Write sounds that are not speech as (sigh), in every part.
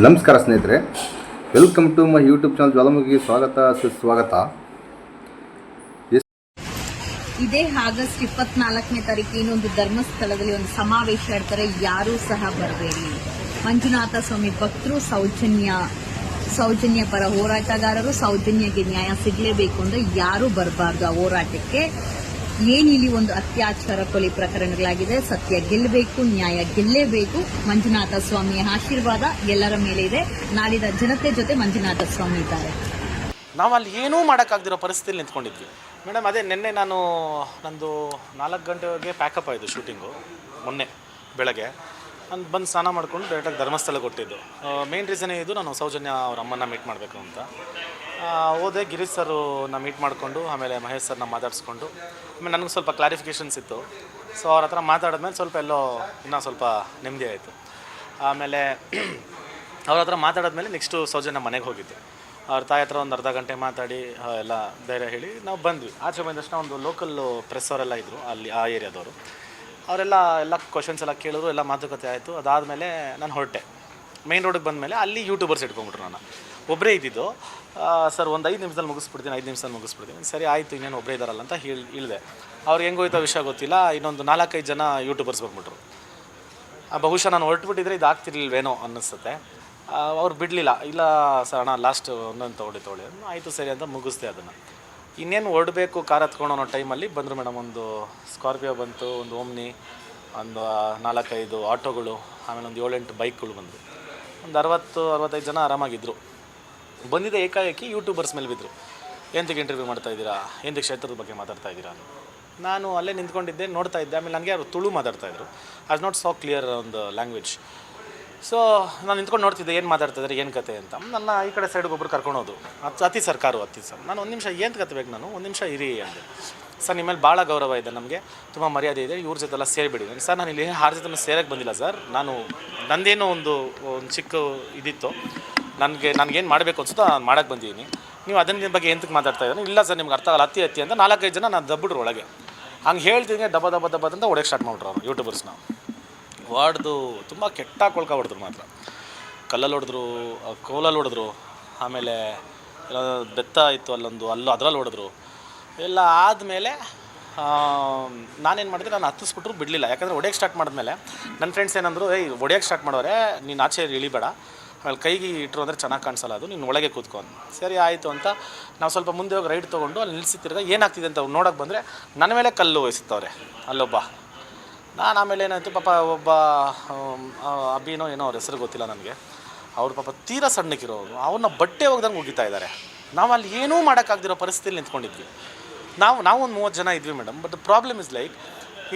ನಮಸ್ಕಾರ ಸ್ನೇಹಿತರೆ. Welcome to my YouTube channel ಜ್ವಾಲಾಮುಖಿಗೆ ಸ್ವಾಗತ, ಸುಸ್ವಾಗತ. ಇದೇ ಆಗಸ್ಟ್ ಇಪ್ಪತ್ನಾಲ್ಕನೇ ತಾರೀಕು ಇನ್ನೊಂದು ಧರ್ಮಸ್ಥಳದಲ್ಲಿ ಒಂದು ಸಮಾವೇಶ ಇಡ್ತಾರೆ ಯಾರೂ ಸಹ ಬರಬೇಡಿ ಮಂಜುನಾಥ ಸ್ವಾಮಿ ಭಕ್ತರು ಸೌಜನ್ಯ ಸೌಜನ್ಯ ಪರ ಹೋರಾಟಗಾರರು ಸೌಜನ್ಯಕ್ಕೆ ನ್ಯಾಯ ಸಿಗಲೇಬೇಕು ಅಂದ್ರೆ ಯಾರೂ ಬರಬಾರ್ದು ಆ ಹೋರಾಟಕ್ಕೆ. ಏನಿಲ್ಲಿ ಒಂದು ಅತ್ಯಾಚಾರ ಕೊಲೆ ಪ್ರಕರಣಗಳಾಗಿದೆ? ಸತ್ಯ ಗೆಲ್ಲಬೇಕು, ನ್ಯಾಯ ಗೆಲ್ಲೇಬೇಕು ಮಂಜುನಾಥ ಸ್ವಾಮಿಯ ಆಶೀರ್ವಾದ ಎಲ್ಲರ ಮೇಲೆ ಇದೆ. ನಾಡಿನ ಜನತೆ ಜೊತೆ ಮಂಜುನಾಥ ಸ್ವಾಮಿ ಇದ್ದಾರೆ. ನಾವು ಅಲ್ಲಿ ಏನೂ ಮಾಡೋಕ್ಕಾಗದಿರೋ ಪರಿಸ್ಥಿತಿಲಿ ನಿಂತ್ಕೊಂಡಿದ್ವಿ. ಮೇಡಮ್, ಅದೇ ನಿನ್ನೆ ನಾನು ನಂದು ನಾಲ್ಕು ಗಂಟೆಗೆ ಪ್ಯಾಕಪ್ ಆಯಿತು ಶೂಟಿಂಗು ಮೊನ್ನೆ ಬೆಳಗ್ಗೆ. ನಾನು ಬಂದು ಸ್ನಾನ ಮಾಡ್ಕೊಂಡು ಡೈರೆಕ್ಟಾಗಿ ಧರ್ಮಸ್ಥಳಕ್ಕೆ ಕೊಟ್ಟಿದ್ದು ಮೇನ್ ರೀಸನೇ ಇದು ನಾನು ಸೌಜನ್ಯ ಅವ್ರ ಅಮ್ಮನ ಮೀಟ್ ಮಾಡಬೇಕು ಅಂತ. ಹೋದೆ, ಗಿರೀಶ್ ಸರ್ನ ಮೀಟ್ ಮಾಡಿಕೊಂಡು, ಆಮೇಲೆ ಮಹೇಶ್ ಸರ್ನ ಮಾತಾಡಿಸ್ಕೊಂಡು. ಆಮೇಲೆ ನನಗೆ ಸ್ವಲ್ಪ ಕ್ಲಾರಿಫಿಕೇಷನ್ಸ್ ಇತ್ತು. ಸೊ ಅವ್ರ ಹತ್ರ ಮಾತಾಡಿದ್ಮೇಲೆ ಸ್ವಲ್ಪ ಎಲ್ಲೋ ಇನ್ನೂ ಸ್ವಲ್ಪ ನೆಮ್ಮದಿ ಆಯಿತು. ಆಮೇಲೆ (clears throat) ಅವ್ರ ಹತ್ರ ಮಾತಾಡಿದ್ಮೇಲೆ ನೆಕ್ಸ್ಟು ಸೌಜನ್ಯ ಮನೆಗೆ ಹೋಗಿದ್ದೆ. ಅವ್ರ ತಾಯಿ ಹತ್ರ ಒಂದು ಅರ್ಧ ಗಂಟೆ ಮಾತಾಡಿ ಎಲ್ಲ ಧೈರ್ಯ ಹೇಳಿ ನಾವು ಬಂದ್ವಿ. ಆಚೆ ಬಂದ ತಕ್ಷಣ ಒಂದು ಲೋಕಲ್ ಪ್ರೆಸ್ ಅವರೆಲ್ಲ ಇದ್ದರು ಅಲ್ಲಿ ಆ ಏರಿಯಾದವರು. ಅವರೆಲ್ಲ ಎಲ್ಲ ಕ್ವಶನ್ಸ್ ಎಲ್ಲ ಕೇಳಿದ್ರು, ಎಲ್ಲ ಮಾತುಕತೆ ಆಯಿತು. ಅದಾದಮೇಲೆ ನಾನು ಹೊರಟೆ. ಮೇನ್ ರೋಡಿಗೆ ಬಂದಮೇಲೆ ಅಲ್ಲಿ ಯೂಟ್ಯೂಬರ್ಸ್ ಇಟ್ಕೊಂಡ್ಬಿಟ್ರು ನಾನು ಒಬ್ಬರೇ ಇದ್ದಿದ್ದು. ಸರ್, ಒಂದು ಐದು ನಿಮಿಷದಲ್ಲಿ ಮುಗಿಸ್ಬಿಡ್ತೀನಿ, ಐದು ನಿಮಿಷದಲ್ಲಿ ಮುಗಿಸ್ಬಿಡ್ತೀನಿ. ಸರಿ, ಆಯಿತು, ಇನ್ನೇನು ಒಬ್ಬರೇ ಇದ್ದಾರಲ್ಲ ಅಂತ ಹೇಳಿ, ಇಳಿದೆ. ಅವ್ರು ಹೆಂಗೆ ಹೋಯ್ತೋ ವಿಷಯ ಗೊತ್ತಿಲ್ಲ, ಇನ್ನೊಂದು ನಾಲ್ಕೈದು ಜನ ಯೂಟ್ಯೂಬರ್ಸ್ ಬಂದ್ಬಿಟ್ರು. ಬಹುಶಃ ನಾನು ಹೊರಟುಬಿಟ್ಟಿದ್ರೆ ಇದು ಆಗ್ತಿರ್ಲಿಲ್ವೇನೋ ಅನ್ನಿಸುತ್ತೆ ಅವ್ರು ಬಿಡಲಿಲ್ಲ. ಇಲ್ಲ, ಸರ್, ಅಣ್ಣ ಲಾಸ್ಟ್ ಒಂದೊಂದು ತೊಗೊಳ್ಳಿ ತೊಗೊಳ್ಳಿ. ಆಯಿತು, ಸರಿ ಅಂತ ಮುಗಿಸ್ದೆ ಅದನ್ನು. ಇನ್ನೇನು ಹೊರಡಬೇಕು ಕಾರ್ ಹತ್ಕೊಂಡು ಅನ್ನೋ ಟೈಮಲ್ಲಿ ಬಂದರು ಮೇಡಮ್, ಒಂದು ಸ್ಕಾರ್ಪಿಯೋ ಬಂತು, ಒಂದು ಓಮ್ನಿ ಒಂದು ನಾಲ್ಕೈದು ಆಟೋಗಳು, ಆಮೇಲೆ ಒಂದು ಏಳೆಂಟು ಬೈಕ್ಗಳು ಬಂದರು ಒಂದು ಅರವತ್ತು, ಅರವತ್ತೈದು ಜನ ಆರಾಮಾಗಿದ್ದರು ಬಂದಿದ್ದ ಏಕಾಏಕಿ ಯೂಟ್ಯೂಬರ್ಸ್ ಮೇಲೆ ಬಿದ್ದರು ಎಂತಕ್ಕೆ ಇಂಟರ್ವ್ಯೂ ಮಾಡ್ತಾ ಇದ್ದೀರಾ? ಎಂತಕ್ಕೆ ಕ್ಷೇತ್ರದ ಬಗ್ಗೆ ಮಾತಾಡ್ತಾ ಇದ್ದೀರಾ. ನಾನು ಅಲ್ಲೇ ನಿಂತ್ಕೊಂಡಿದ್ದೆ, ನೋಡ್ತಾ ಇದ್ದೆ. ಆಮೇಲೆ ನನಗೆ ಅವರು ತುಳು ಮಾತಾಡ್ತಾ ಇದ್ರು. ಆಸ್ ನಾಟ್ ಸೋ ಕ್ಲಿಯರ್ ಒಂದು ಲ್ಯಾಂಗ್ವೇಜ್ ಸೊ ನಾನು ನಿಂತ್ಕೊಂಡು ನೋಡ್ತಿದ್ದೆ, ಏನು ಮಾತಾಡ್ತಿದ್ದಾರೆ ಏನು ಕತೆ ಅಂತ. ನನ್ನ ಈ ಕಡೆ ಸೈಡ್ಗೆ ಒಬ್ರು ಕರ್ಕೊಂಡೋದು ಅದು ಅತಿ ಸರ್ಕಾರ, ಅತಿ ಸರ್. ನಾನು ಒಂದು ನಿಮಿಷ ಏನು ಕತ್ಬೇಕು ನಾನು? ಒಂದು ನಿಮಿಷ ಇರಿ ಅಂದೆ. ಸರ್ ನಿಮ್ಮ ಮೇಲೆ ಭಾಳ ಗೌರವ ಇದೆ ನಮಗೆ. ತುಂಬ ಮರ್ಯಾದೆ ಇದೆ. ಇವ್ರ ಜೊತೆ ಎಲ್ಲ ಸೇರಿಬಿಡಿ ಸರ್, ನಾನು ಇಲ್ಲಿ ಯಾರ ಜೊತೆ ಸೇರಕ್ಕೆ ಬಂದಿಲ್ಲ ಸರ್. ನಾನು ನಂದೇನೋ ಒಂದು ಒಂದು ಚಿಕ್ಕ ಇದಿತ್ತು. ನನಗೆ ನನಗೇನು ಮಾಡಬೇಕು ಅನ್ಸುತ್ತೋ ನಾನು ಮಾಡಕ್ಕೆ ಬಂದಿದ್ದೀನಿ ನೀವು ಅದನ್ನ ಬಗ್ಗೆ ಎಂತಕ್ಕೆ ಮಾತಾಡ್ತಾ ಇದ್ದೀನಿ ಇಲ್ಲ ಸರ್, ನಿಮ್ಗೆ ಅರ್ಥ ಆಗಲ್ಲ, ಅತ್ತಿ ಅತ್ತಿ ಅಂತ ನಾಲ್ಕೈದು ಜನ ನಾನು ದಬ್ಬಿಡ್ರು ಒಳಗೆ. ಹಂಗೆ ಹೇಳ್ತೀನಿ ಡಬ್ಬ ದಬ್ಬ ದಬ್ಬ ಅಂತ ಹೊಡೆಯಕ್ಕೆ ಸ್ಟಾರ್ಟ್ ಮಾಡ್ರು ಅವ್ರು ಯೂಟ್ಯೂಬರ್ಸ್ನ ಹೊಡೆದು ತುಂಬ ಕೆಟ್ಟ ಕೊಳ್ಕ ಹೊಡೆದ್ರು ಮಾತ್ರ. ಕಲ್ಲಲ್ಲಿ ಹೊಡೆದ್ರು ಕೋಲಲ್ಲಿ ಹೊಡೆದ್ರು, ಆಮೇಲೆ ಬೆತ್ತ ಇತ್ತು ಅಲ್ಲೊಂದು, ಅಲ್ಲೂ ಅದರಲ್ಲಿ ಹೊಡೆದ್ರು. ಎಲ್ಲ ಆದಮೇಲೆ ನಾನೇನು ಮಾಡಿದೆ, ನಾನು ಹತ್ತಿಸ್ಬಿಟ್ರು ಬಿಡಲಿಲ್ಲ. ಯಾಕಂದರೆ ಹೊಡೆಯಕ್ಕೆ ಸ್ಟಾರ್ಟ್ ಮಾಡಿದ್ಮೇಲೆ ನನ್ನ ಫ್ರೆಂಡ್ಸ್ ಏನಂದರು, ಏಯ್ ಹೊಡೆಯಕ್ಕೆ ಸ್ಟಾರ್ಟ್ ಮಾಡೋರೆ, ನೀನು ಆಚೆ ಇಳಿಬೇಡ. ಆಮೇಲೆ ಕೈಗೆ ಇಟ್ಟರು ಅಂದರೆ ಚೆನ್ನಾಗಿ ಕಾಣಿಸಲ್ಲ ಅದು. ನೀನು ಒಳಗೆ ಕೂತ್ಕೊಂಡು. ಸರಿ, ಆಯಿತು ಅಂತ ನಾವು ಸ್ವಲ್ಪ ಮುಂದೆ ಹೋಗಿ ರೈಡ್ ತೊಗೊಂಡು ಅಲ್ಲಿ ತಿರ್ಗ ಏನಾಗ್ತಿದೆ ಅಂತ ನೋಡೋಕೆ ಬಂದರೆ ನನ್ನ ಮೇಲೆ ಕಲ್ಲು ವಹಿಸುತ್ತವ್ರೆ ಅಲ್ಲೊಬ್ಬ. ನಾನು ಆಮೇಲೆ ಏನಾಯಿತು, ಪಾಪ ಒಬ್ಬ ಅಬ್ಬಿನೋ ಏನೋ ಅವ್ರ ಹೆಸರು ಗೊತ್ತಿಲ್ಲ ನನಗೆ. ಅವ್ರು ಪಾಪ ತೀರಾ ಸಣ್ಣಕ್ಕಿರೋರು ಅವ್ರನ್ನ ಬಟ್ಟೆ ಹೋಗ್ದಂಗೆ ಉಗಿತಾ ಇದ್ದಾರೆ ನಾವು ಅಲ್ಲಿ ಏನೂ ಮಾಡೋಕ್ಕಾಗ್ದಿರೋ ಪರಿಸ್ಥಿತಿಲಿ ನಿಂತ್ಕೊಂಡಿದ್ವಿ. ನಾವು ನಾವು ಒಂದು ಮೂವತ್ತು ಜನ ಇದ್ವಿ madam but problem is like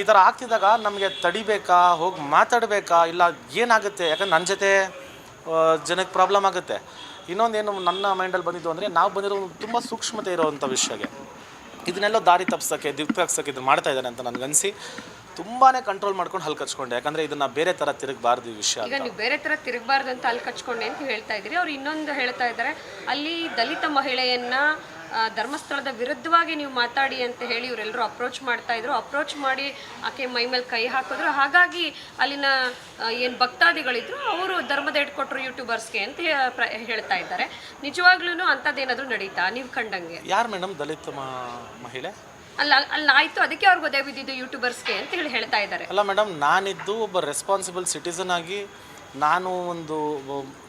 ಈ ಥರ ಆಗ್ತಿದ್ದಾಗ ನಮಗೆ ತಡಿಬೇಕಾ, ಹೋಗಿ ಮಾತಾಡಬೇಕಾ, ಇಲ್ಲ ಏನಾಗುತ್ತೆ? ಯಾಕಂದ್ರೆ ನನ್ನ ಜೊತೆ ಜನಕ್ಕೆ ಪ್ರಾಬ್ಲಮ್ ಆಗುತ್ತೆ. ಇನ್ನೊಂದೇನು ನನ್ನ ಮೈಂಡಲ್ಲಿ ಬಂದಿದ್ದು ಅಂದರೆ ನಾವು ಬಂದಿರೋ ತುಂಬ ಸೂಕ್ಷ್ಮತೆ ಇರೋವಂಥ ವಿಷಯಕ್ಕೆ ಇದನ್ನೆಲ್ಲ ದಾರಿ ತಪ್ಸೋಕ್ಕೆ ದಿಕ್ಕಾಗ್ಸೋಕ್ಕೆ ಇದು ಮಾಡ್ತಾ ಇದ್ದಾರೆ ಅಂತ ನನಗನ್ಸಿ ತುಂಬಾ ಕಂಟ್ರೋಲ್ ಮಾಡ್ಕೊಂಡು ಹಲ್ ಕಚ್ಕೊಂಡೆ. ಯಾಕಂದ್ರೆ ಇದನ್ನ ಬೇರೆ ಥರ ತಿರುಗಬಾರ್ದು ಈ ವಿಷಯ ಈಗ ನೀವು ಬೇರೆ ತರ ತಿರುಗಬಾರ್ದು ಅಂತ ಅಲ್ಲಿ ಕಚ್ಕೊಂಡೆ ಅಂತ ಹೇಳ್ತಾ ಇದ್ದೀರಿ. ಅವ್ರು ಇನ್ನೊಂದು ಹೇಳ್ತಾ ಇದ್ದಾರೆ. ಅಲ್ಲಿ ದಲಿತ ಮಹಿಳೆಯನ್ನ ಧರ್ಮಸ್ಥಳದ ವಿರುದ್ಧವಾಗಿ ನೀವು ಮಾತಾಡಿ ಅಂತ ಹೇಳಿ ಇವರೆಲ್ಲರೂ ಅಪ್ರೋಚ್ ಮಾಡ್ತಾ ಇದ್ರು. ಅಪ್ರೋಚ್ ಮಾಡಿ ಆಕೆ ಮೈ ಮೇಲೆ ಕೈ ಹಾಕಿದ್ರು. ಹಾಗಾಗಿ ಅಲ್ಲಿನ ಏನು ಭಕ್ತಾದಿಗಳಿದ್ರು ಅವರು ಧರ್ಮದ ಇಟ್ಕೊಟ್ರು ಯೂಟ್ಯೂಬರ್ಸ್ಗೆ ಅಂತ ಹೇಳ್ತಾ ಇದ್ದಾರೆ. ನಿಜವಾಗ್ಲೂ ಅಂಥದ್ದೇನಾದರೂ ನಡೀತಾ? ನೀವು ಕಂಡಂಗೆ? ಯಾರು ಮೇಡಮ್ ದಲಿತ ಮಹಿಳೆ? ಅಲ್ಲ ಅಲ್ಲಿ ಆಯ್ತು. ಅದಕ್ಕೆ ಅವ್ರಿಗೆ ಗೊತ್ತೇ ಬಿದ್ದಿದ್ದು ಯೂಟ್ಯೂಬರ್ಸ್ಗೆ ಅಂತ ಹೇಳಿ ಹೇಳ್ತಾ ಇದ್ದಾರೆ. ಅಲ್ಲ ಮೇಡಮ್ ನಾನಿದ್ದು ಒಬ್ಬ ರೆಸ್ಪಾನ್ಸಿಬಲ್ ಸಿಟಿಸನ್ ಆಗಿ ನಾನು ಒಂದು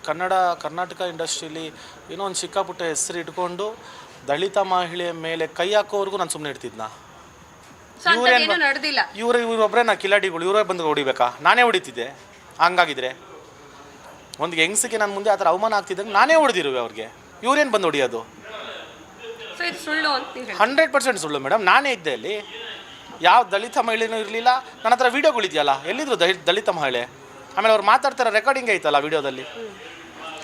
ಕನ್ನಡ ಕರ್ನಾಟಕ ಇಂಡಸ್ಟ್ರೀಲಿ ಏನೋ ಒಂದು ಚಿಕ್ಕಪುಟ್ಟ ಹೆಸರು ಇಟ್ಕೊಂಡು ದಲಿತ ಮಹಿಳೆಯ ಮೇಲೆ ಕೈ ಹಾಕೋವರೆಗೂ ನಾನು ಸುಮ್ಮನೆ ಇಡ್ತಿದ್ನ ಸೊ ಅಂಥದ್ದೇನು ನಡೆದಿಲ್ಲ. ಇವರು ಇವರೊಬ್ಬರೇ ನಾ ಕಿಲಾಡಿಗಳು ಇವರೇ ಬಂದು ಹೊಡಿಬೇಕಾ? ನಾನೇ ಹೊಡಿತಿದ್ದೆ. ಹಂಗಾಗಿದ್ರೆ ಒಂದು ಹೆಂಗಸಿಗೆ ನನ್ನ ಮುಂದೆ ಆ ಥರ ಅವಮಾನ ಆಗ್ತಿದ್ದಂಗೆ ನಾನೇ ಹೊಡೆದಿರುವೆ ಅವ್ರಿಗೆ. ಇವ್ರೇನು ಬಂದು ಹೊಡಿಯೋದು? ಸೊ ಇದು ಸುಳ್ಳು ಅಂತ ನೀವು ಹೇಳ್ತೀರಾ. ಹಂಡ್ರೆಡ್ ಪರ್ಸೆಂಟ್ ಸುಳ್ಳು ಮೇಡಮ್. ನಾನೇ ಇದ್ದೆ ಅಲ್ಲಿ. ಯಾವ ದಲಿತ ಮಹಿಳೆನೂ ಇರಲಿಲ್ಲ. ನನ್ನ ಹತ್ರ ವೀಡಿಯೋಗಳಿದೆಯಲ್ಲ ಎಲ್ಲಿದ್ರು ದಲಿ ದಲಿತ ಮಹಿಳೆ? ಆಮೇಲೆ ಅವ್ರು ಮಾತಾಡ್ತಾರೆ ರೆಕಾರ್ಡಿಂಗ್ ಐತಲ್ಲ ವಿಡಿಯೋದಲ್ಲಿ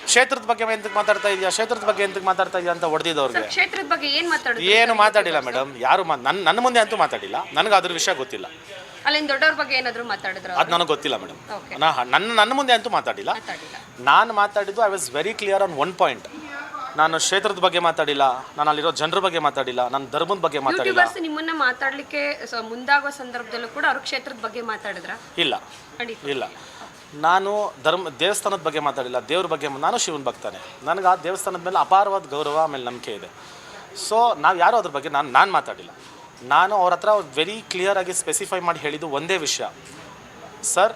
ಕ್ಷೇತ್ರದ ಬಗ್ಗೆ ಎಂತಕ್ಕೆ ಮಾತಾಡ್ತಾ ಇದೆಯಾ? ಕ್ಷೇತ್ರದ ಬಗ್ಗೆ ಎಂತಕ್ಕೆ ಮಾತಾಡ್ತಾ ಇದೆಯಾ ಅಂತ ಹೊಡೆದಿದ್ದವ್ರಿಗೆ ಕ್ಷೇತ್ರದ ಬಗ್ಗೆ ಏನ್ ಮಾತಾಡುದು ಏನು ಮಾತಾಡಿಲ್ಲ ಮೇಡಮ್. ಯಾರು ಮಾ ನನ್ನ ನನ್ನ ಮುಂದೆ ಅಂತೂ ಮಾತಾಡಿಲ್ಲ. ನನಗೆ ಅದ್ರ ವಿಷಯ ಗೊತ್ತಿಲ್ಲ. ಅಲ್ಲಿನ ದೊಡ್ಡವ್ರ ಬಗ್ಗೆ ಏನಾದರೂ ಮಾತಾಡಿದ್ರ ಅದು ನನಗೆ ಗೊತ್ತಿಲ್ಲ ಮೇಡಮ್. Okay. ನಾ ನನ್ನ ನನ್ನ ಮುಂದೆ ಅಂತೂ ಮಾತಾಡಿಲ್ಲ. ಮಾತಾಡಿಲ್ಲ. ನಾನು ಮಾತಾಡಿದ್ದು I was very clear on one point ನಾನು ಕ್ಷೇತ್ರದ ಬಗ್ಗೆ ಮಾತಾಡಿಲ್ಲ. ನಾನು ಅಲ್ಲಿರೋ ಜನರ ಬಗ್ಗೆ ಮಾತಾಡಿಲ್ಲ. ನನ್ನ ಧರ್ಮದ ಬಗ್ಗೆ ಮಾತಾಡಿಲ್ಲ. ಯೂಟ್ಯೂಬರ್ಸ್ ನಿಮ್ಮನ್ನ ಮಾತಾಡ್ಲಿಕ್ಕೆ ಸ- ಮುಂದಾಗುವ ಸಂದರ್ಭದಲ್ಲೂ ಕೂಡ ಅವ್ರ ಕ್ಷೇತ್ರದ ಬಗ್ಗೆ ಮಾತಾಡಿದ್ರ? ಇಲ್ಲ. ಖಂಡಿತ. ಇಲ್ಲ. ನಾನು ಧರ್ಮ, ದೇವಸ್ಥಾನದ ಬಗ್ಗೆ ಮಾತಾಡಿಲ್ಲ, ದೇವ್ರ ಬಗ್ಗೆ ನಾನು ಶಿವನ ಭಕ್ತಾನೆ. ನನಗೆ ಆ ದೇವಸ್ಥಾನದ ಮೇಲೆ ಅಪಾರವಾದ ಗೌರವ, ಆಮೇಲೆ ನಂಬಿಕೆ ಇದೆ. ಸೊ ನಾವು ಯಾರೂ ಅದ್ರ ಬಗ್ಗೆ ನಾನು ನಾನು ಮಾತಾಡಿಲ್ಲ. ನಾನು ಅವ್ರ ಹತ್ರ ವೆರಿ ಕ್ಲಿಯರಾಗಿ ಸ್ಪೆಸಿಫೈ ಮಾಡಿ ಹೇಳಿದ್ದು ಒಂದೇ ವಿಷಯ. ಸರ್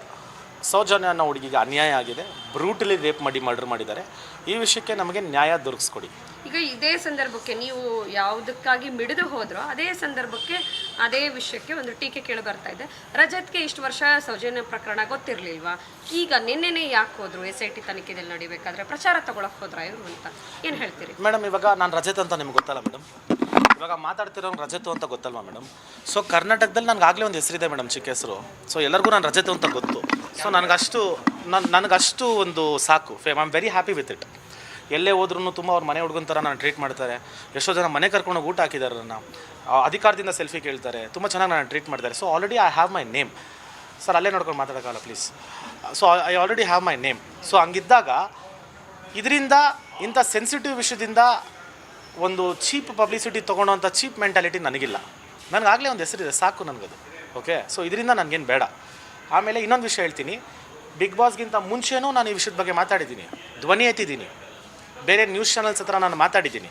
ಸೌಜನ್ಯ ಅನ್ನೋ ಹುಡುಗಿಗೆ ಅನ್ಯಾಯ ಆಗಿದೆ ಬ್ರೂಟಲಿ ರೇಪ್ ಮಾಡಿ ಮರ್ಡರ್ ಮಾಡಿದ್ದಾರೆ. ಈ ವಿಷಯಕ್ಕೆ ನಮಗೆ ನ್ಯಾಯ ದೊರಕಿಸ್ಕೊಡಿ. ಈಗ ಇದೇ ಸಂದರ್ಭಕ್ಕೆ ನೀವು ಯಾವುದಕ್ಕಾಗಿ ಮಿಡಿದು ಹೋದ್ರೋ, ಅದೇ ಸಂದರ್ಭಕ್ಕೆ ಅದೇ ವಿಷಯಕ್ಕೆ ಒಂದು ಟೀಕೆ ಕೇಳಿ ಬರ್ತಾ ಇದೆ. ರಜತ್ಗೆ ಇಷ್ಟು ವರ್ಷ ಸೌಜನ್ಯ ಪ್ರಕರಣ ಗೊತ್ತಿರಲಿಲ್ವಾ? ಈಗ ನಿನ್ನೆನೆ ಯಾಕೆ ಹೋದ್ರು? ಎಸ್ ಐ ಟಿ ತನಿಖೆದಲ್ಲಿ ನಡಿಬೇಕಾದ್ರೆ ಪ್ರಚಾರ ತಗೊಳಕ್ ಹೋದ್ರ ಇವರು ಅಂತ. ಏನು ಹೇಳ್ತೀರಿ? ಮೇಡಮ್, ಇವಾಗ ನಾನು ರಜತ್ ಅಂತ ನಿಮ್ಗೆ ಗೊತ್ತಲ್ಲ ಮೇಡಮ್? ಇವಾಗ ಮಾತಾಡ್ತಿರೋ ರಜತು ಅಂತ ಗೊತ್ತಲ್ವಾ ಮೇಡಮ್? ಸೊ ಕರ್ನಾಟಕದಲ್ಲಿ ನನಗೆ ಆಗಲೇ ಒಂದು ಹೆಸರಿದೆ ಮೇಡಮ್ ಚಿಕ್ಕ ಹೆಸರು. ಸೊ ಎಲ್ಲರಿಗೂ ನಾನು ರಜತು ಅಂತ ಗೊತ್ತು. ಸೊ ನನಗಷ್ಟು ನನ್ನ ನನಗಷ್ಟು ಒಂದು ಸಾಕು. Fame I am very happy with it ಎಲ್ಲೇ ಹೋದ್ರೂ ತುಂಬ ಅವ್ರ ಮನೆ ಹುಡುಗನ ಥರ ನಾನು ಟ್ರೀಟ್ ಮಾಡ್ತಾರೆ. ಎಷ್ಟೋ ಜನ ಮನೆ ಕರ್ಕೊಂಡೋಗಿ ಊಟ ಹಾಕಿದ್ದಾರೆ ನನ್ನ ಅಧಿಕಾರದಿಂದ ಸೆಲ್ಫಿ ಕೇಳ್ತಾರೆ. ತುಂಬ ಚೆನ್ನಾಗಿ ನಾನು ಟ್ರೀಟ್ ಮಾಡ್ತಾರೆ. So already I have my name sir ಅಲ್ಲೇ ನೋಡ್ಕೊಂಡು ಮಾತಾಡೋಕ್ಕಲ್ಲ please so I already have my name so ಹಂಗಿದ್ದಾಗ ಇದರಿಂದ ಇಂಥ ಸೆನ್ಸಿಟಿವ್ ವಿಷಯದಿಂದ ಒಂದು ಚೀಪ್ ಪಬ್ಲಿಸಿಟಿ ತೊಗೊಳೋಂಥ ಚೀಪ್ ಮೆಂಟಾಲಿಟಿ ನನಗಿಲ್ಲ. ನನಗಾಗಲೇ ಒಂದು ಹೆಸರಿದೆ, ಸಾಕು ನನಗದು. ಓಕೆ ಸೊ ಇದರಿಂದ ನನಗೇನು ಬೇಡ. ಆಮೇಲೆ ಇನ್ನೊಂದು ವಿಷಯ ಹೇಳ್ತೀನಿ. ಬಿಗ್ ಬಾಸ್ಗಿಂತ ಮುಂಚೆನೂ ನಾನು ಈ ವಿಷಯದ ಬಗ್ಗೆ ಮಾತಾಡಿದ್ದೀನಿ. ಧ್ವನಿ ಎತ್ತಿದ್ದೀನಿ. ಬೇರೆ ನ್ಯೂಸ್ ಚಾನಲ್ಸ್ ಹತ್ರ ನಾನು ಮಾತಾಡಿದ್ದೀನಿ.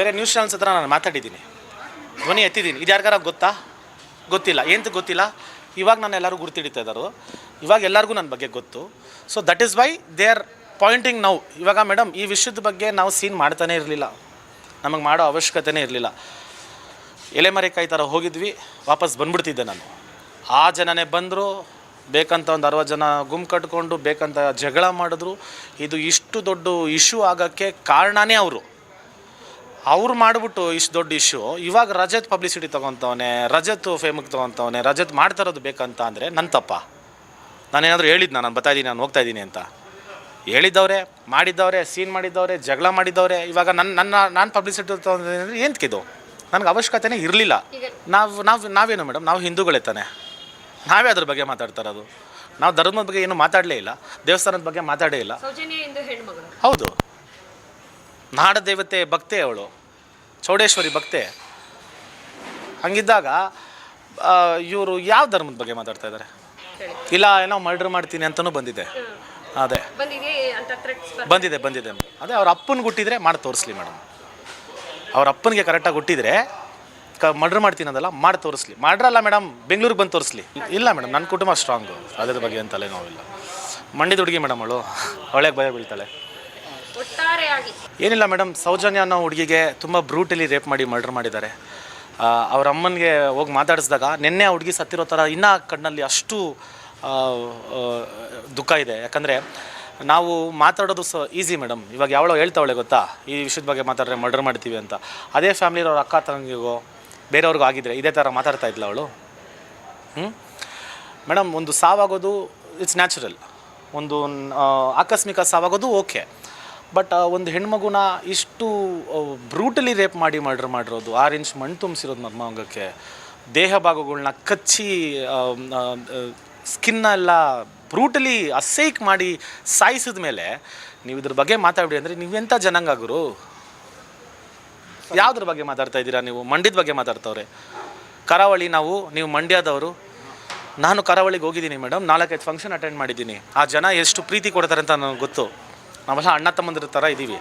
ಬೇರೆ ನ್ಯೂಸ್ ಚಾನಲ್ಸ್ ಹತ್ರ ನಾನು ಮಾತಾಡಿದ್ದೀನಿ. ಧ್ವನಿ ಎತ್ತಿದ್ದೀನಿ. ಇದು ಯಾರಿಗಾರ ಗೊತ್ತಾ? ಗೊತ್ತಿಲ್ಲ. ಏನು ಗೊತ್ತಿಲ್ಲ? ಇವಾಗ ನಾನು ಎಲ್ಲರೂ ಗುರ್ತಿಡಿತಾ ಇದ್ದಾರೆ ಇವಾಗ ಎಲ್ಲರಿಗೂ ನನ್ನ ಬಗ್ಗೆ ಗೊತ್ತು. So that is why they are pointing now ಇವಾಗ ಮೇಡಮ್ ಈ ವಿಷಯದ ಬಗ್ಗೆ ನಾವು ಸೀನ್ ಮಾಡ್ತಾನೆ ಇರಲಿಲ್ಲ. ನಮಗೆ ಮಾಡೋ ಅವಶ್ಯಕತೆನೇ ಇರಲಿಲ್ಲ. ಎಲೆಮರೆಕಾಯಿ ಥರ ಹೋಗಿದ್ವಿ, ವಾಪಸ್ ಬಂದ್ಬಿಡ್ತಿದ್ದೆ ನಾನು. ಆ ಜನನೇ ಬಂದರು, ಬೇಕಂತ ಒಂದು ಅರವತ್ತು ಜನ ಗುಂಪು ಕಟ್ಕೊಂಡು, ಬೇಕಂತ ಜಗಳ ಮಾಡಿದ್ರು. ಇದು ಇಷ್ಟು ದೊಡ್ಡ ಇಶ್ಯೂ ಆಗೋಕ್ಕೆ ಕಾರಣನೇ ಅವರು. ಅವ್ರು ಮಾಡಿಬಿಟ್ಟು ಇಷ್ಟು ದೊಡ್ಡ ಇಶ್ಯೂ ಇವಾಗ ರಜತ್ ಪಬ್ಲಿಸಿಟಿ ತೊಗೊತವನೆ ರಜತ್ ಫೇಮಕ್ ತೊಗೊತವನೆ ರಜತ್ ಮಾಡ್ತಾ ಇರೋದು ಬೇಕಂತ ಅಂದರೆ ನನ್ನ ತಪ್ಪ. ನಾನೇನಾದರೂ ಹೇಳಿದ್ನ? ನಾನು ಬರ್ತಾ ಇದ್ದೀನಿ ನಾನು ಹೋಗ್ತಾ ಇದ್ದೀನಿ ಅಂತ. ಹೇಳಿದ್ದವ್ರೆ ಮಾಡಿದ್ದವ್ರೆ ಸೀನ್ ಮಾಡಿದ್ದವ್ರೆ ಜಗಳ ಮಾಡಿದ್ದವ್ರೆ. ಇವಾಗ ನನ್ನ ನನ್ನ ನಾನು ಪಬ್ಲಿಸಿಟಿ ತೊಗೊಂಡಿದ್ರೆ ಏನ್ಕಿದು ನನಗೆ ಅವಶ್ಯಕತೆನೇ ಇರಲಿಲ್ಲ. ನಾವು ನಾವು ನಾವೇನು ಮೇಡಮ್? ನಾವು ಹಿಂದೂಗಳೇ ತಾನೆ. ನಾವೇ ಅದ್ರ ಬಗ್ಗೆ ಮಾತಾಡ್ತಾ ಇರೋದು. ನಾವು ಧರ್ಮದ ಬಗ್ಗೆ ಏನು ಮಾತಾಡಲೇ ಇಲ್ಲ. ದೇವಸ್ಥಾನದ ಬಗ್ಗೆ ಮಾತಾಡೇ ಇಲ್ಲ. ಸೌಜನ್ಯ ಇಂದು ನಾಡ ದೇವತೆ ಭಕ್ತೆ ಅವಳು ಚೌಡೇಶ್ವರಿ ಭಕ್ತೆ. ಹಂಗಿದ್ದಾಗ ಇವರು ಯಾವ ಧರ್ಮದ ಬಗ್ಗೆ ಮಾತಾಡ್ತಾ ಇದ್ದಾರೆ? ಇಲ್ಲ ಏನೋ ಮರ್ಡರ್ ಮಾಡ್ತೀನಿ ಅಂತಲೂ ಬಂದಿದೆ. ಅದೇ. ಬಂದಿದೆ ಬಂದಿದೆ ಬಂದಿದೆ. ಅದೇ ಅವ್ರ ಅಪ್ಪನ ಗುಟ್ಟಿದ್ರೆ ಮಾಡಿ ತೋರಿಸ್ಲಿ ಮೇಡಮ್. ಅವ್ರ ಅಪ್ಪನಿಗೆ ಕರೆಕ್ಟಾಗಿ ಹುಟ್ಟಿದ್ರೆ ಕ ಮರ್ಡರ್ ಮಾಡ್ತೀನಿ ಅದಲ್ಲ ಮಾಡಿ ತೋರಿಸ್ಲಿ. ಮಾಡ್ರಲ್ಲ ಮೇಡಮ್ ಬೆಂಗಳೂರಿಗೆ ಬಂದು ತೋರಿಸ್ಲಿ. ಇಲ್ಲ ಮೇಡಮ್ ನನ್ನ ಕುಟುಂಬ ಸ್ಟ್ರಾಂಗು ಅದ್ರ ಬಗ್ಗೆ ಅಂತಲೇ ನೋವಿಲ್ಲ. ಮಂಡ್ಯದ ಹುಡುಗಿ ಮೇಡಮ್ ಅವಳು. ಒಳ್ಳೆಗೆ ಭಯ ಬೀಳ್ತಾಳೆ. ಒಟ್ಟಾರೆಯಾಗಿ. ಏನಿಲ್ಲ ಮೇಡಮ್ ಸೌಜನ್ಯ ಅನ್ನೋ ಹುಡುಗಿಗೆ ತುಂಬ ಬ್ರೂಟಲಿ ರೇಪ್ ಮಾಡಿ ಮರ್ಡರ್ ಮಾಡಿದ್ದಾರೆ. ಅವ್ರ ಅಮ್ಮನಿಗೆ ಹೋಗಿ ಮಾತಾಡಿಸಿದಾಗ ನಿನ್ನೆ ಆ ಹುಡುಗಿ ಸತ್ತಿರೋ ಥರ ಇನ್ನೂ ಕಣ್ಣಲ್ಲಿ ಅಷ್ಟು ದುಃಖ ಇದೆ. ಯಾಕಂದರೆ ನಾವು ಮಾತಾಡೋದು ಸ ಈಸಿ ಮೇಡಮ್ ಇವಾಗ ಯಾವಳೋ ಹೇಳ್ತಾವಳೆ ಗೊತ್ತಾ? ಈ ವಿಷಯದ ಬಗ್ಗೆ ಮಾತಾಡಿದ್ರೆ ಮರ್ಡರ್ ಮಾಡ್ತೀವಿ ಅಂತ. ಅದೇ ಫ್ಯಾಮಿಲಿಯವ್ರ ಅಕ್ಕ ತಂಗಿಗೋ, ಬೇರೆಯವ್ರಿಗೂ ಆಗಿದ್ರೆ ಇದೇ ಥರ ಮಾತಾಡ್ತಾ ಇದ್ಲ ಅವಳು? ಹ್ಞೂ ಮೇಡಮ್ ಒಂದು ಸಾವಾಗೋದು ಇಟ್ಸ್ ನ್ಯಾಚುರಲ್ ಒಂದು ಆಕಸ್ಮಿಕ ಸಾವಾಗೋದು ಓಕೆ ಬಟ್ ಒಂದು ಹೆಣ್ಮಗುನ ಇಷ್ಟು ಬ್ರೂಟಲಿ ರೇಪ್ ಮಾಡಿ ಮರ್ಡರ್ ಮಾಡಿರೋದು, ಆರು ಇಂಚ್ ಮಣ್ಣು ತುಂಬಿಸಿರೋದು ಮರ್ಮಾಂಗಕ್ಕೆ, ದೇಹ ಭಾಗಗಳನ್ನ ಕಚ್ಚಿ ಸ್ಕಿನ್ನ ಎಲ್ಲ ಬ್ರೂಟಲಿ ಅಸೈಕ್ ಮಾಡಿ ಸಾಯಿಸಿದ ಮೇಲೆ, ನೀವು ಇದ್ರ ಬಗ್ಗೆ ಮಾತಾಡಿ ಅಂದರೆ ನೀವೆಂಥ ಗುರು ಯಾವುದ್ರ ಬಗ್ಗೆ ಮಾತಾಡ್ತಾ ಇದ್ದೀರಾ ನೀವು? ಮಂಡ್ಯದ ಬಗ್ಗೆ ಮಾತಾಡ್ತವ್ರೆ. ಕರಾವಳಿ ನಾವು, ನೀವು ಮಂಡ್ಯದವರು. ನಾನು ಕರಾವಳಿಗೆ ಹೋಗಿದ್ದೀನಿ ಮೇಡಮ್ ನಾಲ್ಕೈದು ಫಂಕ್ಷನ್ ಅಟೆಂಡ್ ಮಾಡಿದ್ದೀನಿ. ಆ ಜನ ಎಷ್ಟು ಪ್ರೀತಿ ಕೊಡ್ತಾರೆ ಅಂತ ನನಗೆ ಗೊತ್ತು. ನಾವೆಲ್ಲ ಅಣ್ಣ ತಮ್ಮಂದಿರ ಥರ ಇದ್ದೀವಿ.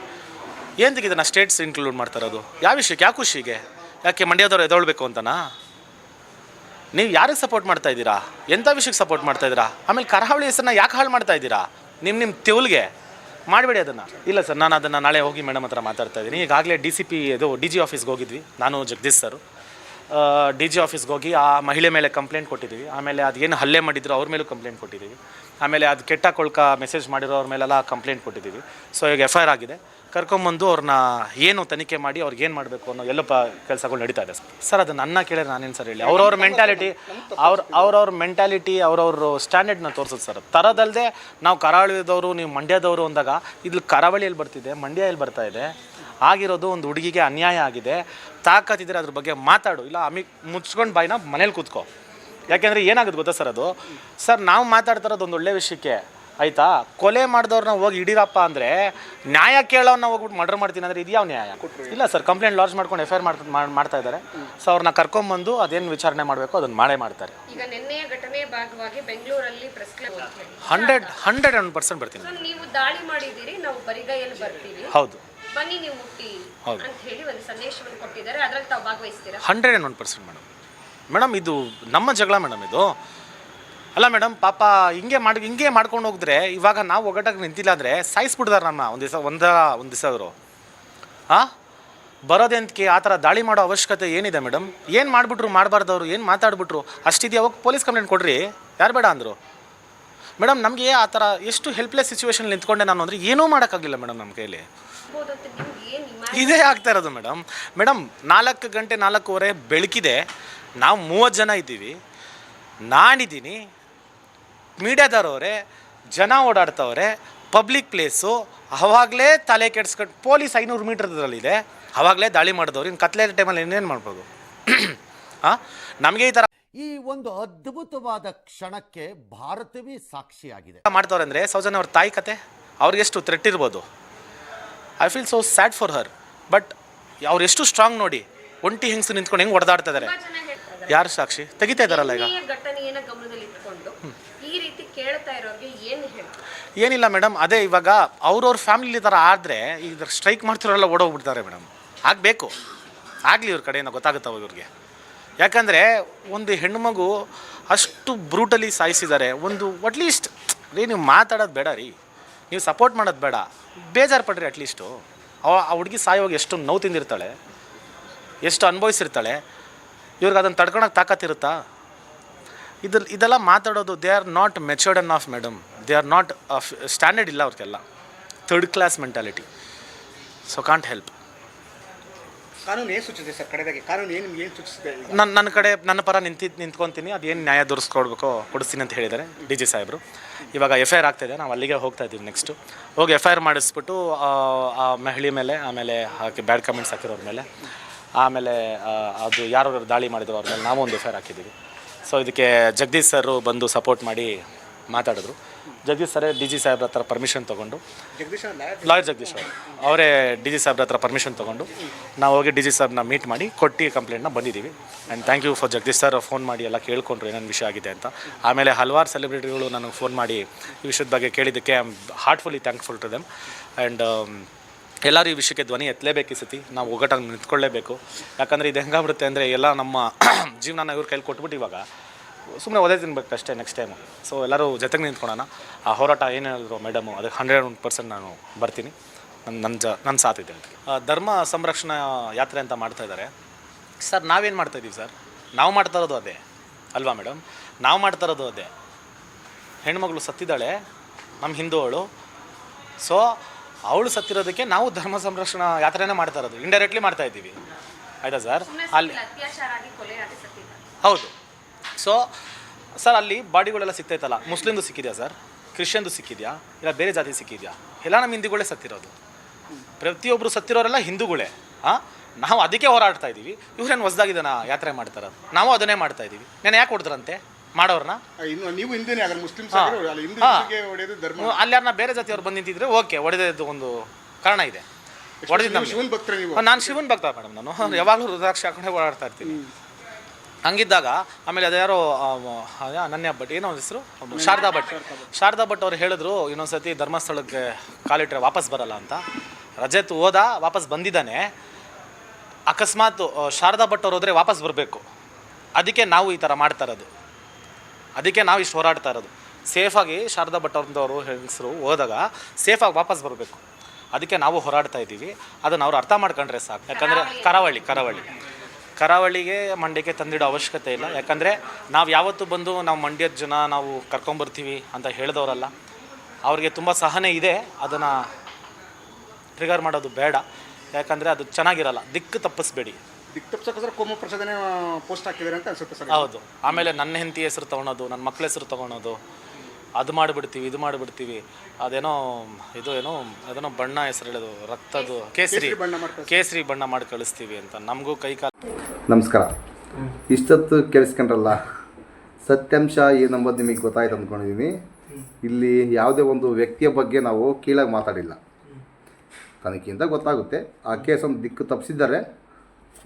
ಏನಕ್ಕೆ ಇದನ್ನು ಸ್ಟೇಟ್ಸ್ ಇನ್ಕ್ಲೂಡ್ ಮಾಡ್ತಾ ಇರೋದು? ಯಾವ ವಿಷಯಕ್ಕೆ? ಯಾವ ಖುಷಿಗೆ ಯಾಕೆ ಮಂಡ್ಯದವ್ರು ಎದೊಳ್ಬೇಕು ಅಂತನಾ? ನೀವು ಯಾರಿಗೆ ಸಪೋರ್ಟ್ ಮಾಡ್ತಾ ಇದ್ದೀರಾ? ಎಂಥ ವಿಷಯಕ್ಕೆ ಸಪೋರ್ಟ್ ಮಾಡ್ತಾ ಇದ್ದೀರಾ? ಆಮೇಲೆ ಕರಾವಳಿ ಹೆಸರನ್ನ ಯಾಕೆ ಹಾಳು ಮಾಡ್ತಾ ಇದ್ದೀರಾ? ನಿಮ್ಮ ನಿಮ್ಮ ತೆವಲ್ಗೆ. ಮಾಡಬೇಡಿ ಅದನ್ನು. ಇಲ್ಲ ಸರ್, ನಾನು ಅದನ್ನು ನಾಳೆ ಹೋಗಿ ಮೇಡಮ್ ಹತ್ರ ಮಾತಾಡ್ತಾ ಇದ್ದೀನಿ. ಈಗಾಗಲೇ ಡಿ ಸಿ ಪಿ ಇದು ಡಿ ಜಿ ಆಫೀಸ್ಗೆ ಹೋಗಿದ್ವಿ. ನಾನು ಜಗದೀಶ್ ಸರ್. ಡಿ ಜಿ ಆಫೀಸ್ಗೆ ಹೋಗಿ ಆ ಮಹಿಳೆ ಮೇಲೆ ಕಂಪ್ಲೇಂಟ್ ಕೊಟ್ಟಿದ್ದೀವಿ. ಆಮೇಲೆ ಅದೇನು ಹಲ್ಲೆ ಮಾಡಿದ್ರು ಅವ್ರ ಮೇಲೂ ಕಂಪ್ಲೇಂಟ್ ಕೊಟ್ಟಿದ್ದೀವಿ. ಆಮೇಲೆ ಅದು ಕೆಟ್ಟ ಕೊಳ್ಕ ಮೆಸೇಜ್ ಮಾಡಿರೋರ ಮೇಲೆಲ್ಲ ಕಂಪ್ಲೇಂಟ್ ಕೊಟ್ಟಿದ್ದೀವಿ. ಸೊ ಈಗ ಎಫ್ ಐ ಆರ್ ಆಗಿದೆ. ಕರ್ಕೊಂಬಂದು ಅವ್ರನ್ನ ಏನು ತನಿಖೆ ಮಾಡಿ ಅವ್ರಿಗೆ ಏನು ಮಾಡಬೇಕು ಅನ್ನೋ ಎಲ್ಲ ಕೆಲಸಗಳು ನಡೀತಾ ಇದೆ ಸರ್. ಸರ್ ಅದು ನನ್ನ ಕೇಳಿದ್ರೆ ನಾನೇನು ಸರ್ ಹೇಳಿ? ಅವ್ರವ್ರ ಮೆಂಟಾಲಿಟಿ ಅವ್ರ, ಅವ್ರವ್ರ ಮೆಂಟಾಲಿಟಿ ಅವ್ರವ್ರ ಸ್ಟ್ಯಾಂಡರ್ಡ್ನ ತೋರಿಸೋದು ಸರ್. ತರದಲ್ಲದೆ ನಾವು ಕರಾವಳಿದವರು, ನೀವು ಮಂಡ್ಯದವರು ಅಂದಾಗ ಇಲ್ಲಿ ಕರಾವಳಿಯಲ್ಲಿ ಬರ್ತಿದೆ ಮಂಡ್ಯ ಎಲ್ಲಿ ಬರ್ತಾ ಇದೆ. ಆಗಿರೋದು ಒಂದು ಹುಡುಗಿಗೆ ಅನ್ಯಾಯ ಆಗಿದೆ. ತಾಕತ್ತಿದ್ರೆ ಅದ್ರ ಬಗ್ಗೆ ಮಾತಾಡು. ಇಲ್ಲ ಅಮಿ, ಮುಚ್ಕೊಂಡು ಬಾಯಿನ ಮನೇಲಿ ಕೂತ್ಕೋ. ಯಾಕೆಂದರೆ ಏನಾಗುತ್ತೆ ಗೊತ್ತಾ ಸರ್ ಅದು? ಸರ್ ನಾವು ಮಾತಾಡ್ತಾ ಇರೋದು ಒಂದು ಒಳ್ಳೆ ವಿಷಯಕ್ಕೆ ಆಯಿತಾ? ಕೊಲೆ ಮಾಡಿದವ್ರನ್ನ ಹೋಗಿ ಹಿಡೀರಪ್ಪ ಅಂದರೆ ನ್ಯಾಯ ಕೇಳೋನ್ನ ಹೋಗ್ಬಿಟ್ಟು ಮರ್ಡರ್ ಮಾಡ್ತೀನಿ ಅಂದರೆ ಇದು ಯಾವ ನ್ಯಾಯ? ಇಲ್ಲ ಸರ್ ಕಂಪ್ಲೇಂಟ್ ಲಾಂಚ್ ಮಾಡ್ಕೊಂಡು ಎಫ್ ಐ ಆರ್ ಮಾಡ್ತಾ ಇದ್ದಾರೆ. ಸೊ ಅವ್ರನ್ನ ಕರ್ಕೊಂಬಂದು ಅದೇನು ವಿಚಾರಣೆ ಮಾಡಬೇಕು ಅದನ್ನು ಮಾಡೇ ಮಾಡ್ತಾರೆ. ಈಗ ನಿನ್ನೆಯ ಘಟನೆಯ ಭಾಗವಾಗಿ ಬೆಂಗಳೂರಲ್ಲಿ press club hundred hundred one percent ಬರ್ತೀನಿ. ನೀವು ದಾಳಿ ಮಾಡಿದ್ದೀರಿ ನಾವು ಬರಿಗೈಯಲ್ಲಿ ಬರ್ತೀವಿ. ಹೌದು. ಬನ್ನಿ ನೀವು ಮುಟ್ಟಿ ಹೌದು. ಅಂತ ಹೇಳಿ ಒಂದು ಸಂದೇಶವನ್ನು ಕೊಟ್ಟಿದ್ದಾರೆ. ಅದ್ರಲ್ಲಿ ತಾವು ಭಾಗವಹಿಸ್ತೀರಾ? Hundred and one percent madam. Madam ಇದು ನಮ್ಮ ಜಗಳ ಮೇಡಮ್ ಇದು. ಅಲ್ಲ ಮೇಡಮ್ ಪಾಪ ಹಿಂಗೆ ಮಾಡಿ ಹಿಂಗೆ ಮಾಡ್ಕೊಂಡು ಹೋಗಿದ್ರೆ ಇವಾಗ ನಾವು ಒಗ್ಗಟ್ಟಾಗಿ ನಿಂತಿಲ್ಲ ಅಂದರೆ ಸಾಯಿಸ್ಬಿಡ್ದಾರೆ ನಮ್ಮ ಒಂದು ದಿವಸ ಒಂದ ಒಂದು ದಿವಸ ಅವರು. ಹಾಂ ಬರೋದೆಂತಕ್ಕೆ ಆ ಥರ ದಾಳಿ ಮಾಡೋ ಅವಶ್ಯಕತೆ ಏನಿದೆ ಮೇಡಮ್? ಏನು ಮಾಡಿಬಿಟ್ರು ಮಾಡಬಾರ್ದವ್ರು ಏನು ಮಾತಾಡ್ಬಿಟ್ರು? ಅಷ್ಟಿದೆಯಾ ಅವಾಗ ಪೊಲೀಸ್ ಕಂಪ್ಲೇಂಟ್ ಕೊಡ್ರಿ. ಯಾರು ಬೇಡ ಅಂದರು. ಮೇಡಮ್ ನಮಗೆ ಆ ಥರ ಎಷ್ಟು ಹೆಲ್ಪ್ಲೆಸ್ ಸಿಚುವೇಶನ್ ನಿಂತ್ಕೊಂಡೆ ನಾನು ಅಂದರೆ ಏನೂ ಮಾಡೋಕ್ಕಾಗಿಲ್ಲ ಮೇಡಮ್ ನಮ್ಮ ಇಮ್ಯಾಜಿನ್ ಇದೇ ಆಗ್ತಾ ಇರೋದು ಮೇಡಮ್. ಮೇಡಮ್ ನಾಲ್ಕು ಗಂಟೆ ನಾಲ್ಕೂವರೆ ಬೆಳಕಿದೆ. ನಾವು ಮೂವತ್ತು ಜನ ಇದ್ದೀವಿ. ನಾನಿದ್ದೀನಿ. ಮೀಡಿಯಾದವ್ರವರೇ ಜನ ಓಡಾಡ್ತವ್ರೆ ಪಬ್ಲಿಕ್ ಪ್ಲೇಸು ಆವಾಗಲೇ ತಲೆ ಕೆಡ್ಸ್ಕೊಂಡು ಪೊಲೀಸ್ ಐನೂರು ಮೀಟ್ರದ್ರಲ್ಲಿದೆ. ಅವಾಗಲೇ ದಾಳಿ ಮಾಡಿದವ್ರು ಇನ್ನು ಕತ್ಲೆ ಟೈಮಲ್ಲಿ ಇನ್ನೇನು ಮಾಡ್ಬೋದು? (clears throat) ಹಾಂ ನಮಗೆ ಈ ಥರ ಈ ಒಂದು ಅದ್ಭುತವಾದ ಕ್ಷಣಕ್ಕೆ ಭಾರತವೇ ಸಾಕ್ಷಿಯಾಗಿದೆ. ಮಾಡ್ತವ್ರೆ ಅಂದರೆ ಸೌಜನ್ ಅವ್ರ ತಾಯಿ ಕತೆ ಅವ್ರಿಗೆ ಎಷ್ಟು ಥ್ರೆಟ್ ಇರ್ಬೋದು. I feel so sad for her but ಅವ್ರು ಎಷ್ಟು ಸ್ಟ್ರಾಂಗ್ ನೋಡಿ ಒಂಟಿ ಹೆಂಗಸು ನಿಂತ್ಕೊಂಡು ಹೆಂಗೆ ಹೊಡೆದಾಡ್ತಾ ಇದ್ದಾರೆ ಯಾರು ಸಾಕ್ಷಿ? ತೆಗಿತಾ ಇದ್ದಾರಲ್ಲ ಈಗ? ನಿನ್ನೆಯ ಘಟನೆಯನ್ನ ಗಮನದಲ್ಲಿ ಇಟ್ಕೊಂಡು ಈ ರೀತಿ ಕೇಳ್ತಾ ಇರೋರಿಗೆ ಏನು ಹೇಳ್ತಾರೆ? ಏನಿಲ್ಲ ಮೇಡಮ್ ಅದೇ ಇವಾಗ ಅವ್ರವ್ರ ಫ್ಯಾಮಿಲಿ ಥರ ಆದರೆ ಈಗ ಸ್ಟ್ರೈಕ್ ಮಾಡ್ತಿರೋಲ್ಲ ಓಡೋಗ್ಬಿಡ್ತಾರೆ ಮೇಡಮ್. ಆಗಬೇಕು. ಆಗಲಿ ಇವ್ರ ಕಡೆಯಿಂದ ಗೊತ್ತಾಗುತ್ತೆ ಅವಾಗ ಇವ್ರಿಗೆ. ಯಾಕಂದರೆ ಒಂದು ಹೆಣ್ಣುಮಗು ಅಷ್ಟು ಬ್ರೂಟಲಿ ಸಾಯಿಸಿದ್ದಾರೆ. ಒಂದು ಅಟ್ಲೀಸ್ಟ್ ರೀ ನೀವು ಮಾತಾಡೋದು ಬೇಡ ರೀ. ನೀವು ಸಪೋರ್ಟ್ ಮಾಡೋದು ಬೇಡ. ಬೇಜಾರು ಪಡ್ರಿ ಅಟ್ಲೀಸ್ಟು ಅವ ಆ ಹುಡುಗಿ ಸಾಯೋವಾಗ ಎಷ್ಟು ನೋವು ತಿಂದಿರ್ತಾಳೆ ಎಷ್ಟು ಅನುಭವಿಸಿರ್ತಾಳೆ ಇವ್ರಿಗೆ ಅದನ್ನು ತಡ್ಕೊಳಕ್ಕೆ ತಾಕತ್ತಿರುತ್ತಾ ಇದ್ರ ಇದೆಲ್ಲ ಮಾತಾಡೋದು they are not matured enough madam they are not standard ಇಲ್ಲ ಅವ್ರಿಗೆಲ್ಲ. Third class mentality so can't help ಕಾನೂನು ಏನು ಸೂಚಿಸಿದೆ ಸರ್ ಕಡೆದಾಗಿ? ಕಾನೂನು ಏನು ಏನು ಸೂಚಿಸಿದೆ ನನ್ನ ನನ್ನ ಕಡೆ ನನ್ನ ಪರ ನಿಂತ ನಿಂತ್ಕೊತೀನಿ. ಏನು ನ್ಯಾಯ ದೊರಸ್ಕೊಡ್ಬೇಕೋ? ಕೊಡಿಸ್ತೀನಿ ಅಂತ ಹೇಳಿದ್ದಾರೆ ಡಿ ಜಿ ಸಾಹೇಬರು. ಇವಾಗ ಎಫ್ ಐ ಆರ್ ಆಗ್ತಾಯಿದೆ ನಾವು ಅಲ್ಲಿಗೆ ಹೋಗ್ತಾ ಇದ್ದೀವಿ ನೆಕ್ಸ್ಟು ಹೋಗಿ ಎಫ್ ಐ ಆರ್ ಮಾಡಿಸ್ಬಿಟ್ಟು ಆ, ಆ ಮಹಿಳೆ ಮೇಲೆ ಆಮೇಲೆ ಹಾಕಿ ಬ್ಯಾಡ್ ಕಮೆಂಟ್ಸ್ ಹಾಕಿರೋರ ಮೇಲೆ. ಆಮೇಲೆ ಅದು ಯಾರು ದಾಳಿ ಮಾಡಿದ್ರು ಅವ್ರ ಮೇಲೆ ನಾವು ಒಂದು ಎಫ್ ಐ ಆರ್ ಹಾಕಿದ್ದೀವಿ. ಸೊ ಇದಕ್ಕೆ ಜಗದೀಶ್ ಸರ್ ಬಂದು ಸಪೋರ್ಟ್ ಮಾಡಿ ಮಾತಾಡಿದ್ರು. ಜಗದೀಶ್ ಸರೇ ಡಿ ಜಿ ಸಾಹೇಬ್ರ ಹತ್ರ ಪರ್ಮಿಷನ್ ತೊಗೊಂಡು. ಲಾಯರ್ ಜಗದೀಶ್ ಅವರು. ಅವರೇ ಡಿ ಜಿ ಸಾಹೇಬ್ರ ಹತ್ರ ಪರ್ಮಿಷನ್ ತೊಗೊಂಡು ನಾವು ಹೋಗಿ ಡಿ ಜಿ ಸಾಹೇಬ್ನ ಮೀಟ್ ಮಾಡಿ ಕೊಟ್ಟು ಕಂಪ್ಲೇಂಟ್ನ ಬಂದಿದ್ದೀವಿ. And thank you for Jagadish sir phone ಮಾಡಿ ಎಲ್ಲ ಕೇಳ್ಕೊಂಡ್ರು ಏನೇನು ವಿಷಯ ಆಗಿದೆ ಅಂತ. ಆಮೇಲೆ ಹಲವಾರು ಸೆಲೆಬ್ರಿಟಿಗಳು ನನಗೆ ಫೋನ್ ಮಾಡಿ ಈ ವಿಷಯದ ಬಗ್ಗೆ ಕೇಳಿದ್ದಕ್ಕೆ I am heartfully thankful to them and ಎಲ್ಲರೂ ಈ ವಿಷಯಕ್ಕೆ ಧ್ವನಿ ಎತ್ತಲೇಬೇಕು ಈ ಸತಿ. ನಾವು ಒಗ್ಗಟ್ಟಾಗಿ ನಿಂತ್ಕೊಳ್ಳೇಬೇಕು. ಯಾಕಂದರೆ ಇದು ಹೆಂಗಾಗ್ಬಿಡುತ್ತೆ ಅಂದರೆ ಎಲ್ಲ ನಮ್ಮ (clears throat) ಜೀವನನ ಇವ್ರ ಕೈಲಿ ಕೊಟ್ಬಿಟ್ಟು ಇವಾಗ ಸುಮ್ಮನೆ ಒದೇ ತಿನ್ಬೇಕು ಅಷ್ಟೇ ನೆಕ್ಸ್ಟ್ ಟೈಮು ಸೊ ಎಲ್ಲರೂ ಜೊತೆಗೆ ನಿಂತ್ಕೊಳ್ಳೋಣ. ಆ ಹೋರಾಟ ಏನು ಹೇಳಿದ್ರು ಮೇಡಮು ಅದಕ್ಕೆ ಹಂಡ್ರೆಡ್ ಒನ್ ಪರ್ಸೆಂಟ್ ನಾನು ಬರ್ತೀನಿ. ನನ್ನ ನನ್ನ ಜ ನನ್ನ ಸಾಥ್ ಇದೆ ಅದಕ್ಕೆ. ಧರ್ಮ ಸಂರಕ್ಷಣಾ ಯಾತ್ರೆ ಅಂತ ಮಾಡ್ತಾ ಇದ್ದಾರೆ ಸರ್, ನಾವೇನು ಮಾಡ್ತಾ ಇದ್ದೀವಿ ಸರ್? ನಾವು ಮಾಡ್ತಾ ಇರೋದು ಅದೇ. ಅಲ್ವಾ ಮೇಡಮ್ ನಾವು ಮಾಡ್ತಾ ಇರೋದು ಅದೇ. ಹೆಣ್ಮಗಳು ಸತ್ತಿದ್ದಾಳೆ. ನಮ್ಮ ಹಿಂದೂಗಳು. ಸೊ ಅವಳು ಸತ್ತಿರೋದಕ್ಕೆ ನಾವು ಧರ್ಮ ಸಂರಕ್ಷಣಾ ಯಾತ್ರೆನೇ ಮಾಡ್ತಾ ಇರೋದು. ಇಂಡೈರೆಕ್ಟ್ಲಿ ಮಾಡ್ತಾ ಇದ್ದೀವಿ. ಆಯಿತಾ ಸರ್? ಅಲ್ಲಿ ಹೌದು. ಸೊ ಸರ್ ಅಲ್ಲಿ ಬಾಡಿಗಳೆಲ್ಲ ಸಿಕ್ತೈತಲ್ಲ ಮುಸ್ಲಿಮ್ದು ಸಿಕ್ಕಿದೆಯಾ ಸರ್? ಕ್ರಿಶ್ಚಿಯನ್ದು ಸಿಕ್ಕಿದೆಯಾ? ಇಲ್ಲ ಬೇರೆ ಜಾತಿ ಸಿಕ್ಕಿದೆಯಾ? ಎಲ್ಲ ನಮ್ಮ ಹಿಂದೂಗಳೇ ಸತ್ತಿರೋದು. ಪ್ರತಿಯೊಬ್ಬರು ಸತ್ತಿರೋರೆಲ್ಲ ಹಿಂದೂಗಳೇ. ಹಾಂ ನಾವು ಅದಕ್ಕೆ ಹೋರಾಡ್ತಾ ಇದ್ದೀವಿ. ಇವ್ರೇನು ಹೊಸ್ದಾಗಿದ್ದಾನ ಯಾತ್ರೆ ಮಾಡ್ತಾರ ನಾವು ಅದನ್ನೇ ಮಾಡ್ತಾ ಇದ್ದೀವಿ. ನಾನು ಯಾಕೆ ಹೊಡೆದ್ರಂತೆ? ಮಾಡೋರನ್ನ ಆ, ಇನ್ನು ನೀವು ಹಿಂದಿನ ಅದ್ರ ಮುಸ್ಲಿಮ್ಸ್ ಹಾ. ಆಗಿರೋ ಅಲ್ಲ ಹಿಂದೂ ಹಾ. ಹಿಂದೂಗೆ ಹೊಡೆಯೋದು ಧರ್ಮ ಅಲ್ಲಿ ಯಾರನ್ನ ಬೇರೆ ಜಾತಿಯವ್ರು ಬಂದು ನಿಂತಿದ್ರೆ ಓಕೆ ಹೊಡೆದಿದ್ದು ಒಂದು ಕಾರಣ ಇದೆ. ಹೊಡೆದಿದ್ದು ನಮಗೆ. ಶಿವನ್ ಭಕ್ತರು ನೀವು. ನಾನು ಶಿವನ್ ಭಕ್ತ ಮೇಡಮ್ ನಾನು. ಯಾವಾಗಲೂ ರುದ್ರಾಕ್ಷಿ ಹಾಕೊಂಡೇ ಓಡಾಡ್ತಾ ಇರ್ತೀನಿ. ಹಂಗಿದ್ದಾಗ ಆಮೇಲೆ ಅದ್ಯಾರೋ ನನ್ನ ಭಟ್ ಏನೋ ಒಂದು ಹೆಸರು? ಶಾರದಾ ಭಟ್. ಶಾರದಾ ಭಟ್. ಅವ್ರು ಹೇಳಿದ್ರು ಇನ್ನೊಂದ್ಸತಿ ಧರ್ಮಸ್ಥಳಕ್ಕೆ ಕಾಲಿಟ್ರೆ ವಾಪಸ್ ಬರಲ್ಲ ಅಂತ. ರಜತ್ ಹೋದ ವಾಪಸ್ ಬಂದಿದ್ದಾನೆ. ಅಕಸ್ಮಾತ್ ಆ, ಶಾರದಾ ಭಟ್ ಅವ್ರು ಹೋದ್ರೆ ವಾಪಸ್ ಬರಬೇಕು. ಅದಕ್ಕೆ ನಾವು ಈ ಥರ ಮಾಡ್ತಾ ಇರೋದು. ಅದಕ್ಕೆ ನಾವು ಇಷ್ಟು ಹೋರಾಡ್ತಾ ಇರೋದು. ಸೇಫಾಗಿ ಶಾರದಾ ಭಟ್ ಅವ್ರದ್ದವರು ಹೆಂಗಸರು ಹೋದಾಗ ಸೇಫಾಗಿ ವಾಪಸ್ ಬರಬೇಕು. ಅದಕ್ಕೆ ನಾವು ಹೋರಾಡ್ತಾ ಇದ್ದೀವಿ. ಅದನ್ನು ಅವ್ರು ಅರ್ಥ ಮಾಡ್ಕೊಂಡ್ರೆ ಸಾಕು. ಯಾಕಂದರೆ ಕರಾವಳಿ. ಕರಾವಳಿ ಕರಾವಳಿಗೆ ಮಂಡ್ಯಕ್ಕೆ ತಂದಿಡೋ ಅವಶ್ಯಕತೆ ಇಲ್ಲ. ಯಾಕಂದರೆ ನಾವು ಯಾವತ್ತು ಬಂದು ನಾವು ಮಂಡ್ಯದ ಜನ ನಾವು ಕರ್ಕೊಂಬರ್ತೀವಿ ಅಂತ ಹೇಳಿದವರಲ್ಲ ಅವ್ರಿಗೆ ತುಂಬ ಸಹನೆ ಇದೆ. ಅದನ್ನು ಟ್ರಿಗರ್ ಮಾಡೋದು ಬೇಡ. ಯಾಕಂದರೆ ಅದು ಚೆನ್ನಾಗಿರಲ್ಲ. ದಿಕ್ಕು ತಪ್ಪಿಸ್ಬೇಡಿ. ದಿಕ್ ತಪ್ಸಕ್ಕೋಸ್ಕರ ಕೋಮ ಪ್ರಸಾದನೇ ಪೋಸ್ಟ್ ಹಾಕಿದ್ದಾರೆ ಅಂತ ಅನ್ಸುತ್ತೆ ಸರ್ ಹೌದು. ಆಮೇಲೆ ನನ್ನ ಹೆಂಡತಿ ಹೆಸರು ತಗೊಳೋದು ನನ್ನ ಮಕ್ಳ ಹೆಸರು ತಗೊಳೋದು ಅದು ಮಾಡಿಬಿಡ್ತೀವಿ ಇದು ಮಾಡಿಬಿಡ್ತೀವಿ. ಅದೇನೋ ಇದು ಏನೋ ಅದೇನೋ ಬಣ್ಣ ಹೆಸರು ಹೇಳೋದು ರಕ್ತದ್ದು ಕೇಸರಿ. ಕೇಸರಿ. ಬಣ್ಣ ಮಾಡಿ ಕೇಸರಿ ಬಣ್ಣ ಮಾಡಿ ಕಳಿಸ್ತೀವಿ ಅಂತ. ನಮಗೂ ಕೈ ಕಾಲು ನಮಸ್ಕಾರ. ಇಷ್ಟೊತ್ತು ಕೇಳಿಸ್ಕೊಂಡ್ರಲ್ಲ ಸತ್ಯಾಂಶ ಏನಂಬುದು ನಿಮಗೆ ಗೊತ್ತಾಯ್ತು ಅಂದ್ಕೊಂಡಿದ್ದೀನಿ ಇಲ್ಲಿ ಯಾವುದೇ ಒಂದು ವ್ಯಕ್ತಿಯ ಬಗ್ಗೆ ನಾವು ಕೀಳಾಗಿ ಮಾತಾಡಿಲ್ಲ. ತನಿಖೆಯಿಂದ ಗೊತ್ತಾಗುತ್ತೆ. ಆ ಕೇಸನ್ನು ದಿಕ್ಕು ತಪ್ಪಿಸಿದ್ದಾರೆ.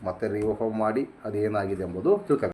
ಮತ್ತೆ ರಿವಫಾರ್ಮ್ ಮಾಡಿ ಅದೇನಾಗಿದೆ ಎಂಬುದು ತಿಳ್ಕೋಬೇಕು